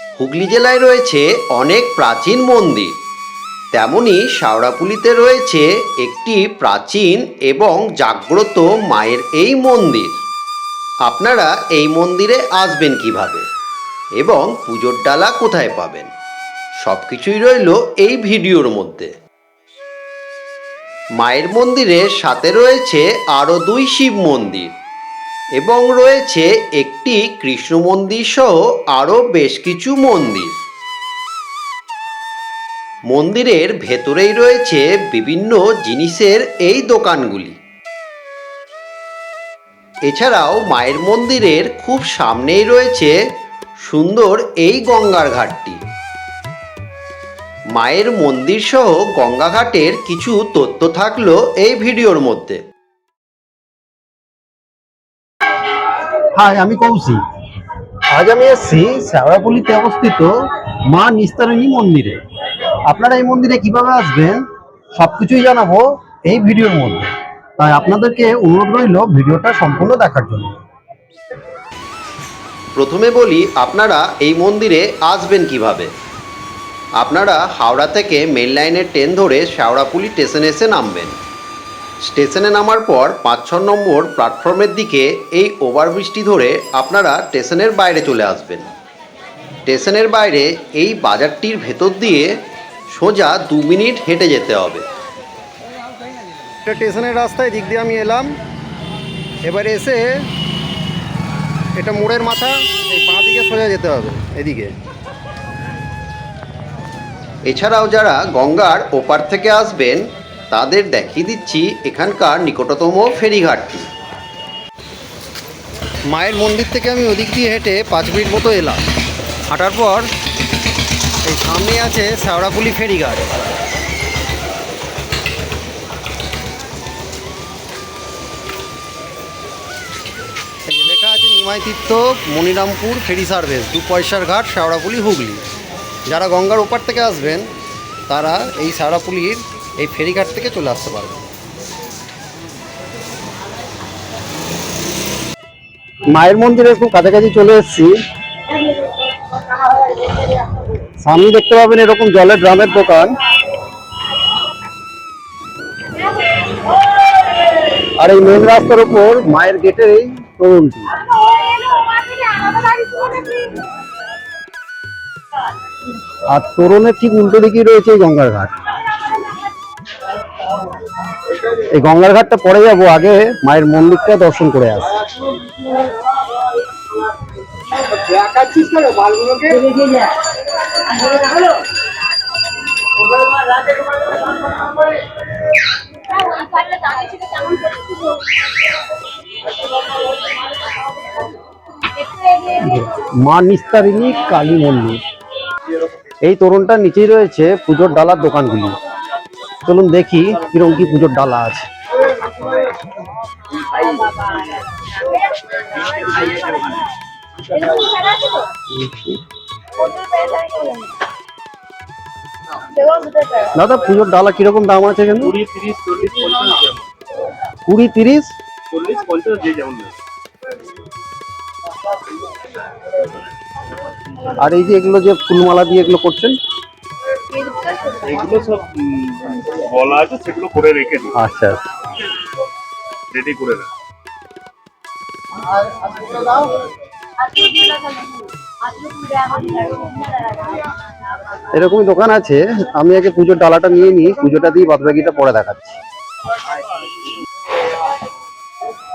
হুগলি জেলায় রয়েছে অনেক প্রাচীন মন্দির। তেমনি শাওড়াপুলিতে রয়েছে একটি প্রাচীন এবং জাগ্রত মায়ের এই মন্দির। আপনারা এই মন্দিরে আসবেন কীভাবে? এবং পুজোর ডালা কোথায় পাবেন? সব কিছুই রইল এই ভিডিওর মধ্যে। মায়ের মন্দিরের সাথে রয়েছে আরও দুই শিব মন্দির। এবং রয়েছে একটি কৃষ্ণ মন্দির সহ আরও বেশ কিছু মন্দির। মন্দিরের ভেতরেই রয়েছে বিভিন্ন জিনিসের এই দোকানগুলি। এছাড়াও মায়ের মন্দিরের খুব সামনেই রয়েছে সুন্দর এই গঙ্গার ঘাটটি। মায়ের মন্দির সহ গঙ্গাঘাটের কিছু তথ্য থাকল এই ভিডিওর মধ্যে। হাই আমি কৌশিক। আজ আমি এসেছি শ্যাওড়াপল্লিতে অবস্থিত মা নিস্তারিণী মন্দিরে। আপনারা এই মন্দিরে কীভাবে আসবেন, সবকিছুই জানাব এই ভিডিওর মধ্যে। তাই আপনাদেরকে অনুরোধ রইল ভিডিওটা সম্পূর্ণ দেখার জন্য। প্রথমে বলি, আপনারা এই মন্দিরে আসবেন কীভাবে? আপনারা হাওড়া থেকে মেন লাইনের ট্রেন ধরে শেওড়াপুলি স্টেশনে এসে নামবেন। স্টেশনে নামার পর পাঁচ ছ নম্বর প্ল্যাটফর্মের দিকে এই ওভারব্রিজটি ধরে আপনারা স্টেশনের বাইরে চলে আসবেন। স্টেশনের বাইরে এই বাজারটির ভেতর দিয়ে সোজা দু মিনিট হেঁটে যেতে হবে। এটা স্টেশনের রাস্তায় দিক দিয়ে আমি এলাম। এবার এসে এটা মোড়ের মাথা এই বাঁ দিকে সোজা যেতে হবে এদিকে। এছাড়াও যারা গঙ্গার ওপার থেকে আসবেন তাদের দেখিয়ে দিচ্ছি এখানকার নিকটতম ফেরিঘাটটি। মায়ের মন্দির থেকে আমি ওদিক দিয়ে হেঁটে পাঁচ মিনিট মতো এলাম। হাঁটার পর এই সামনে আছে শ্যাওড়াপুলি ফেরিঘাট। লেখা আছে, নিমাই তীর্থ, মনিরামপুর ফেরি সার্ভিস, দু পয়সার ঘাট শ্যাওড়াপুলি হুগলি। যারা গঙ্গার ওপার থেকে আসবেন, তারা এই শ্যাওড়াপুলির এই ফেরিঘাট থেকে চলে আসতে পারবেন মায়ের মন্দিরে খুব কাছাকাছি চলে এসেছি। সামনে দেখতে পাবেন এরকম জলের ড্রামের দোকান। আর এই মেন রাস্তার উপর মায়ের গেটের এই তরুণটি। আর তরুণের ঠিক উল্টো দিকেই রয়েছে এই গঙ্গার ঘাট। এই গঙ্গার ঘাটটা পরে যাব আগে মায়ের মন্দিরটা দর্শন করে আস। মা নিস্তারিণী কালী মন্দির। এই তরুণটার নিচেই রয়েছে পুজোর ডালার দোকানগুলি। চলুন দেখি কিরম কি পুজোর ডালা আছে। দাদা, পুজোর ডালা কীরকম দাম আছে এখানে? কুড়ি তিরিশ? চল্লিশ পঞ্চাশ যে যেমন আর এই যে এগুলো যে ফুলমালা দিয়ে এগুলো করছেন? এগুলো সব বলা আছে সেগুলো করে রেখে দিই আচ্ছা। রেডি করে রাখ এরকমই দোকান আছে। আমি আগে পুজোর ডালাটা নিয়ে নিই পুজোটা দিয়ে বাদবাকিটা পরে দেখাচ্ছি।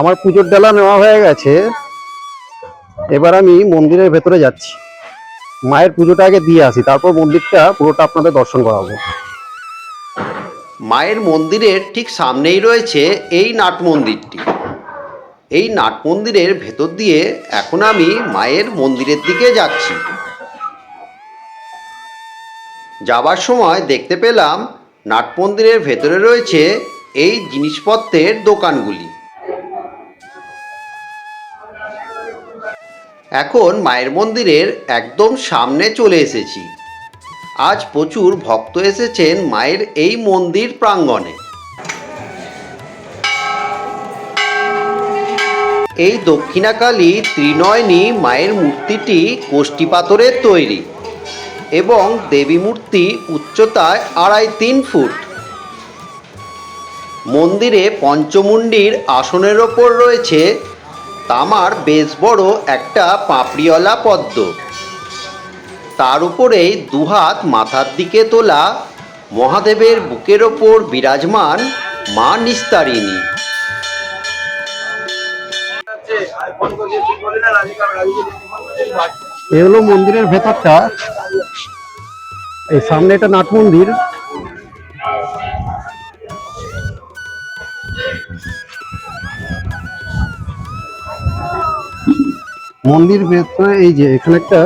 আমার পুজোর ডালা নেওয়া হয়ে গেছে। এবার আমি মন্দিরের ভেতরে যাচ্ছি। মায়ের পুজোটা আগে দিয়ে আসি তারপর মন্দিরটা পুরোটা আপনাদের দর্শন করাবো। মায়ের মন্দিরের ঠিক সামনেই রয়েছে এই নাট মন্দিরটি। এই নাট মন্দিরের ভেতর দিয়ে এখন আমি মায়ের মন্দিরের দিকে যাচ্ছি। যাবার সময় দেখতে পেলাম নাট মন্দিরের ভেতরে রয়েছে এই জিনিসপত্রের দোকানগুলি। এখন মায়ের মন্দিরের একদম সামনে চলে এসেছি। আজ প্রচুর ভক্ত এসেছেন মায়ের এই মন্দির প্রাঙ্গণে। এই দক্ষিণাকালী ত্রিনয়নী মায়ের মূর্তিটি কোষ্ঠী পাথরের তৈরি এবং দেবী মূর্তি উচ্চতায় আড়াই তিন ফুট। মন্দিরে পঞ্চমুণ্ডির আসনের ওপর রয়েছে তামার বেশ বড় একটা পাপড়িওয়ালা পদ্ম। তার উপরেই দুহাত মাথার দিকে তোলা মহাদেবের বুকের ওপর বিরাজমান মা নিস্তারিণী। এ হলো মন্দিরের ভেতরটা। এই সামনে একটা নাট মন্দির। মন্দির ভেতরে এই যে এখানে একটা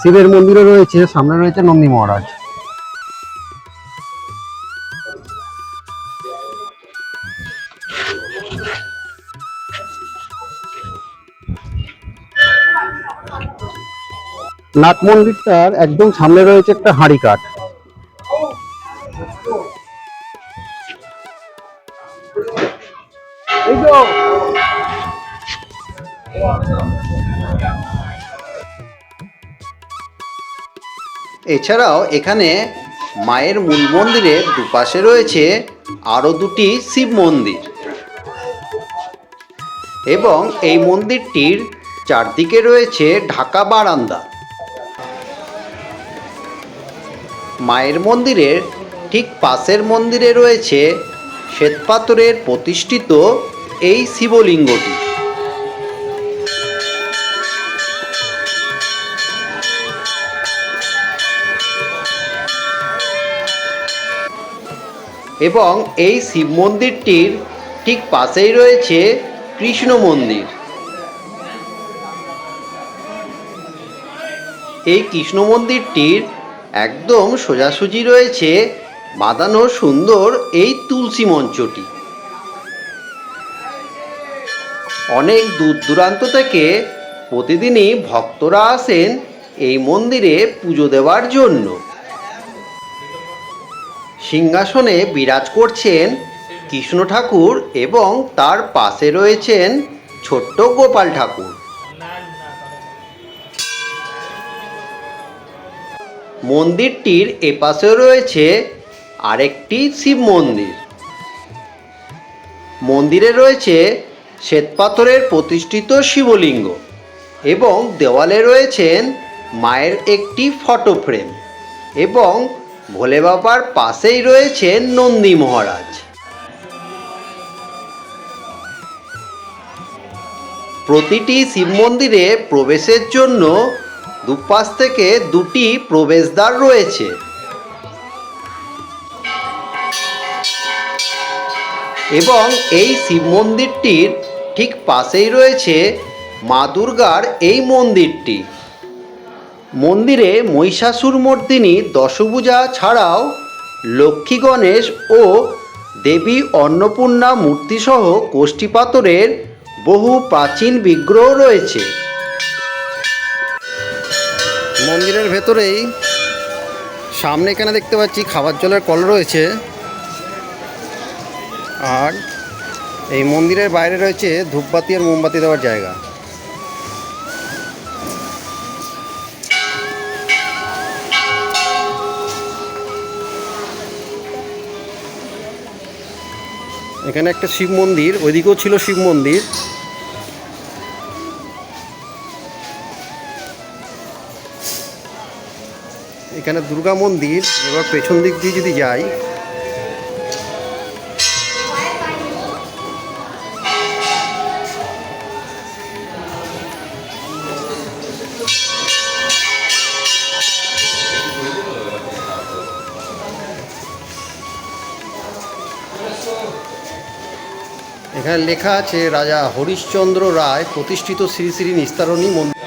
শিবের মন্দিরও রয়েছে, সামনে রয়েছে নন্দী মহারাজ। নাট মন্দিরটার একদম সামনে রয়েছে একটা হাঁড়ি কাঠ। এছাড়াও এখানে মায়ের মূল মন্দিরের দুপাশে রয়েছে আরও দুটি শিব মন্দির। এবং এই মন্দিরটির চারদিকে রয়েছে ঢাকা বারান্দা। মায়ের মন্দিরের ঠিক পাশের মন্দিরে রয়েছে শ্বেতপাথরের প্রতিষ্ঠিত এই শিবলিঙ্গটি। এবং এই শিব মন্দিরটির ঠিক পাশেই রয়েছে কৃষ্ণ মন্দির। এই কৃষ্ণ মন্দিরটির একদম সোজাসুজি রয়েছে বাঁধানো সুন্দর এই তুলসী মঞ্চটি। অনেক দূর দূরান্ত থেকে প্রতিদিনই ভক্তরা আসেন এই মন্দিরে পুজো দেওয়ার জন্য। সিংহাসনে বিরাজ করছেন কৃষ্ণ ঠাকুর এবং তার পাশে রয়েছেন ছোট্ট গোপাল ঠাকুর। মন্দিরটির এপাশে রয়েছে আরেকটি শিব মন্দির। মন্দিরে রয়েছে শ্বেতপাথরের প্রতিষ্ঠিত শিবলিঙ্গ এবং দেওয়ালে রয়েছেন মায়ের একটি ফটো ফ্রেম এবং ভোলে বাবার পাশেই রয়েছেন নন্দী মহারাজ। প্রতিটি শিব মন্দিরে প্রবেশের জন্য দুপাশ থেকে দুটি প্রবেশদ্বার রয়েছে। এবং এই শিব মন্দিরটির ঠিক পাশেই রয়েছে মা দুর্গার এই মন্দিরটি। মন্দিরে মহিষাসুর মর্দিনী দশভূজা ছাড়াও লক্ষ্মী গণেশ ও দেবী অন্নপূর্ণা মূর্তিসহ কোষ্ঠী পাথরের বহু প্রাচীন বিগ্রহ রয়েছে। মন্দিরের ভেতরেই সামনে এখানে দেখতে পাচ্ছি খাবার জলের কল রয়েছে। আর এই মন্দিরের বাইরে রয়েছে ধূপবাতি আর মোমবাতি দেওয়ার জায়গা। এখানে একটা শিব মন্দির, ওইদিকেও ছিল শিব মন্দির। এখানে দুর্গা মন্দির, এবার পেছন দিক দিয়ে যদি যাই লেখা আছে, রাজা হরিশ্চন্দ্র রায় প্রতিষ্ঠিত শ্রী শ্রী নিস্তারণী মন্দির।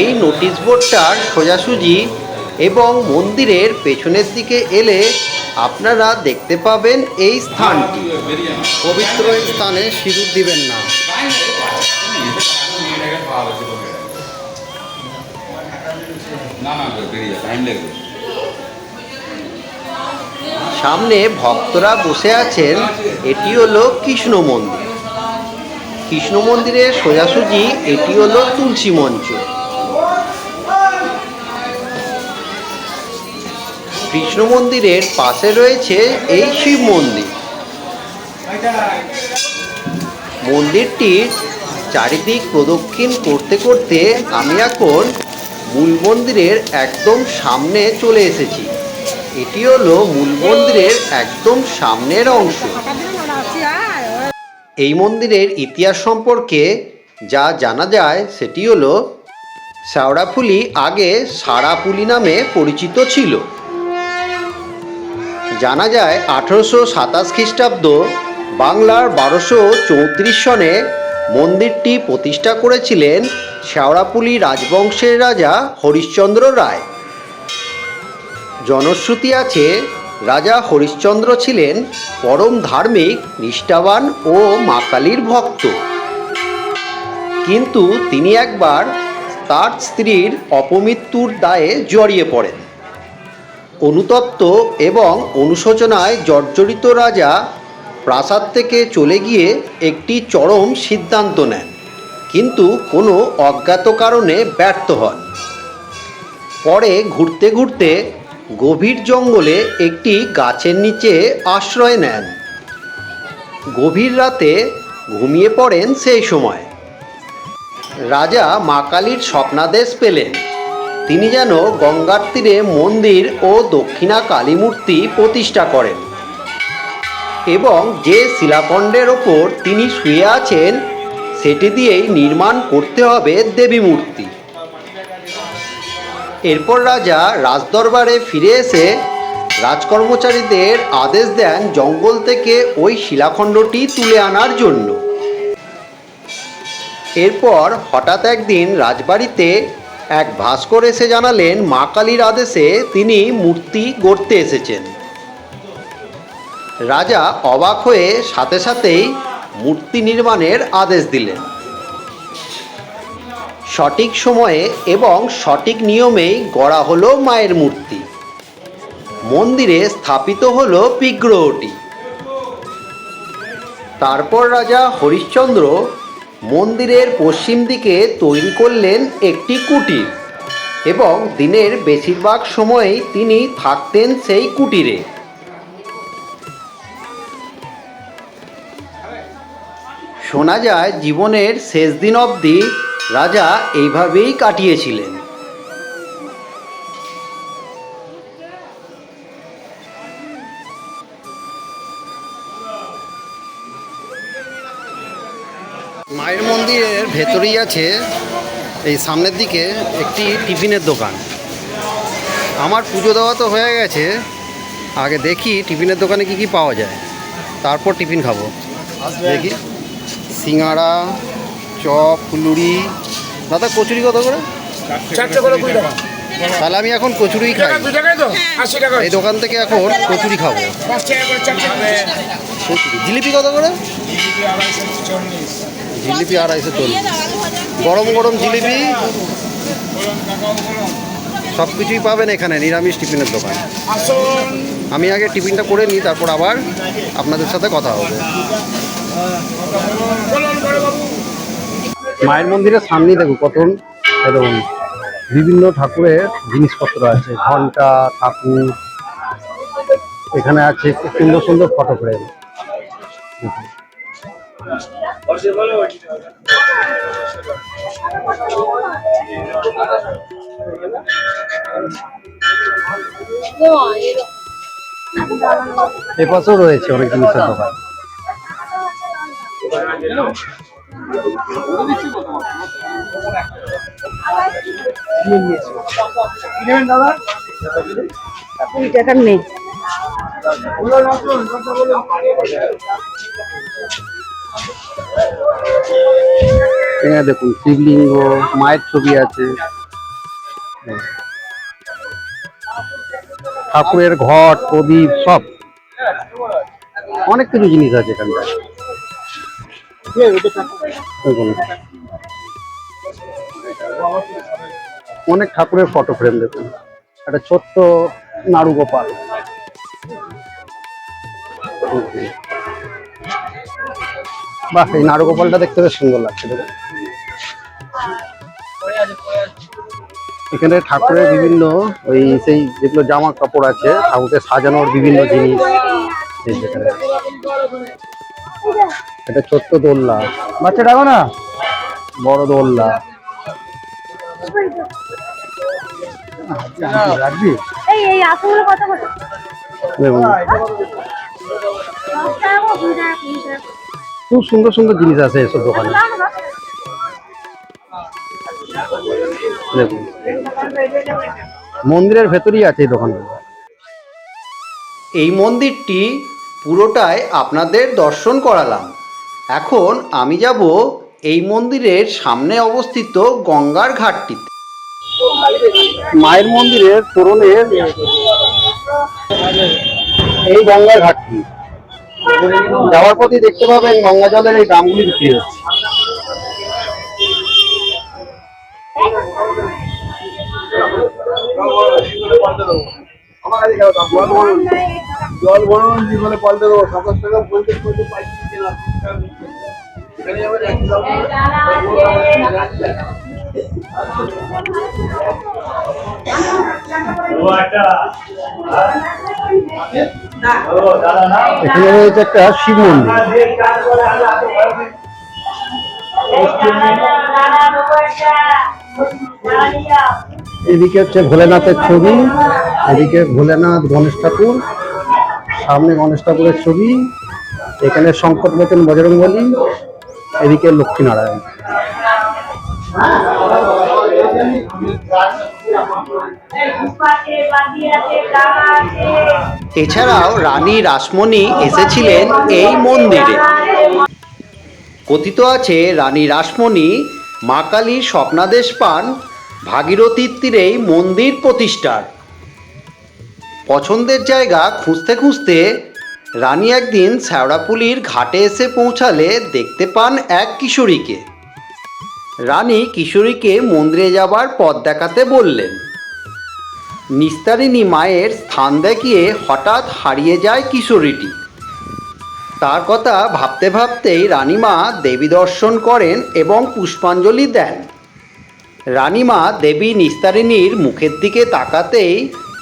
এই নোটিশ বোর্ডটার সোজাসুজি এবং মন্দিরের পেছনের দিকে এলে আপনারা দেখতে পাবেন এই স্থানটি। পবিত্র স্থানে সিঁদুর দিবেন না। সামনে ভক্তরা বসে আছেন, এটি হলো কৃষ্ণ মন্দির। কৃষ্ণ মন্দিরের সোজাসুজি এটি হলো তুলসী মঞ্চ। কৃষ্ণ মন্দিরের পাশে রয়েছে এই শিব মন্দির। মন্দিরটির চারিদিক প্রদক্ষিণ করতে করতে আমি এখন মূল মন্দিরের একদম সামনে চলে এসেছি। এটি হলো মূল মন্দিরের একদম সামনের অংশ। এই মন্দিরের ইতিহাস সম্পর্কে যা জানা যায় সেটি হলো শেওড়াফুলি আগে সারাপুলি নামে পরিচিত ছিল। জানা যায় আঠেরোশো সাতাশ খ্রিস্টাব্দ বাংলার বারোশো চৌত্রিশ সনে মন্দিরটি প্রতিষ্ঠা করেছিলেন শেওড়াপুলি রাজবংশের রাজা হরিশ্চন্দ্র রায়। জনশ্রুতি আছে রাজা হরিশ্চন্দ্র ছিলেন পরম ধার্মিক, নিষ্ঠাবান ও মা কালীর ভক্ত। কিন্তু তিনি একবার তার স্ত্রীর অপমৃত্যুর দায়ে জড়িয়ে পড়েন। অনুতপ্ত এবং অনুশোচনায় জর্জরিত রাজা প্রাসাদ থেকে চলে গিয়ে একটি চরম সিদ্ধান্ত নেন, কিন্তু কোনো অজ্ঞাত কারণে ব্যর্থ হন। পরে ঘুরতে ঘুরতে গভীর জঙ্গলে একটি গাছের নিচে আশ্রয় নেন। গভীর রাতে ঘুমিয়ে পড়েন সেই সময়। রাজা মা কালীর স্বপ্নাদেশ পেলেন। তিনি যেন গঙ্গার তীরে মন্দির ও দক্ষিণা কালী মূর্তি প্রতিষ্ঠা করেন। এবং যে শিলাখণ্ডের ওপর তিনি শুয়ে আছেন, সেটি দিয়েই নির্মাণ করতে হবে দেবী মূর্তি এরপর রাজা রাজদরবারে ফিরে এসে রাজকর্মচারীদের আদেশ দেন জঙ্গল থেকে ওই শিলাখণ্ডটি তুলে আনার জন্য। এরপর হঠাৎ একদিন রাজবাড়িতে এক ভাস্কর এসে জানালেন, মা কালীর আদেশে তিনি মূর্তি গড়তে এসেছেন। রাজা অবাক হয়ে সাথে সাথেই মূর্তি নির্মাণের আদেশ দিলেন। সঠিক সময়ে এবং সঠিক নিয়মেই গড়া হলো মায়ের মূর্তি। মন্দিরে স্থাপিত হলো বিগ্রহটি। তারপর রাজা হরিশ্চন্দ্র মন্দিরের পশ্চিম দিকে তৈরি করলেন একটি কুটির এবং দিনের বেশিরভাগ সময়ই তিনি থাকতেন সেই কুটিরে। শোনা যায়, জীবনের শেষ দিন অবধি রাজা এইভাবেই কাটিয়েছিলেন। মায়ের মন্দিরের ভেতরেই আছে এই সামনের দিকে একটি টিফিনের দোকান। আমার পুজো দেওয়া তো হয়ে গেছে আগে দেখি টিফিনের দোকানে কি কি পাওয়া যায় তারপর টিফিন খাব। দেখি। সিঙ্গাড়া চপ ফুলুরি দাদা কচুরি কত করে? চারটে করে কুড়ি টাকা। তাহলে আমি এখন কচুরি খাই। এই দোকান থেকে এখন কচুরি খাব। কচুরি। জিলিপি কত করে? জিলিপি আড়াইশো চল্লিশ। গরম গরম জিলিপি? সব কিছুই পাবেন এখানে নিরামিষ টিফিনের দোকান। আমি আগে টিফিনটা করে নিই তারপর আবার আপনাদের সাথে কথা হবে। মায়ের মন্দিরের সামনেই দেখো কত দেখুন বিভিন্ন ঠাকুরের জিনিসপত্র আছে ঘণ্টা ঠাকুর, এখানে আছে সুন্দর সুন্দর ফটো ফ্রেম এপাশেও রয়েছে অনেক জিনিসের দোকান। নেই এখানে দেখুন, শিবলিঙ্গ, মায়ের ছবি আছে ঠাকুরের ঘট, প্রদীপ, সব অনেক কিছু জিনিস আছে এখানটায়। অনেক ঠাকুরের ফটো ফ্রেম দেখুন। একটা ছোট্ট নাড়ু গোপাল বাহ, এই নারগোপালটা দেখতে বেশ সুন্দর লাগছে, দেখুন। এখানে ঠাকুরের বিভিন্ন ওই সেই যেগুলো জামা কাপড় আছে, ঠাকুরকে সাজানোর বিভিন্ন জিনিস আছে। এটা ছোট্ট দোলনা। বাচ্চা ডাকো না। বড় রাখবি? টাকা খুব সুন্দর সুন্দর জিনিস আছে এসব দোকানে। দেখুন। মন্দিরের ভেতরেই আছে এই দোকানগুলো। এই মন্দিরটি পুরোটাই আপনাদের দর্শন করালাম। এখন আমি যাব এই মন্দিরের সামনে অবস্থিত গঙ্গার ঘাটটিতে। মায়ের মন্দিরের তোরণের এই গঙ্গার ঘাটটি। যাওয়ার পথে দেখতে পাবেন গঙ্গা জলের এই ড্রামগুলি বিক্রি হচ্ছে। জল ভরণ জীবনে পাল্টে দেবো, সাতাশ টাকা বলতে বলতে পাইছি। এখানে রয়েছে একটা শিব মন্দির এদিকে হচ্ছে ভোলেনাথের ছবি, এদিকে ভোলেনাথ গণেশ ঠাকুর, সামনে গণেশ ঠাকুরের ছবি এখানে সংকট মোচন বজরংবলী এদিকে লক্ষ্মীনারায়ণ। এছাড়াও রানী রাসমণি এসেছিলেন এই মন্দিরে। কথিত আছে, রানী রাসমণি মা কালীর স্বপ্নাদেশ পান ভাগীরথীর তীরেই মন্দির প্রতিষ্ঠার। পছন্দের জায়গা খুঁজতে খুঁজতে রানী একদিন শ্যাওড়াপুলির ঘাটে এসে পৌঁছালে দেখতে পান এক কিশোরীকে। রানী কিশোরীকে মন্দিরে যাবার পথ দেখাতে বললেন। নিস্তারিণী মায়ের স্থান দেখিয়ে হঠাৎ হারিয়ে যায় কিশোরীটি। তার কথা ভাবতে ভাবতেই রানীমা দেবী দর্শন করেন এবং পুষ্পাঞ্জলি দেন। রানীমা দেবী নিস্তারিণীর মুখের দিকে তাকাতেই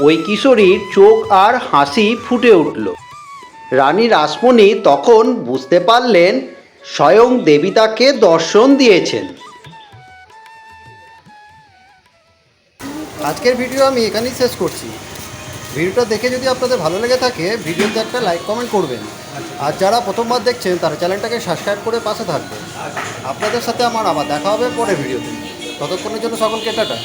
ওই কিশোরীর চোখ আর হাসি ফুটে উঠল। রানী রাসমণি তখন বুঝতে পারলেন স্বয়ং দেবী তাকে দর্শন দিয়েছেন। আজকের ভিডিও আমি এখানেই শেষ করছি। ভিডিওটা দেখে যদি আপনাদের ভালো লেগে থাকে, ভিডিওতে একটা লাইক কমেন্ট করবেন। আর যারা প্রথমবার দেখছেন, তারা চ্যানেলটাকে সাবস্ক্রাইব করে পাশে থাকবেন। আপনাদের সাথে আমার আবার দেখা হবে পরে ভিডিওতে। ততক্ষণের জন্য সকলকে টাটা।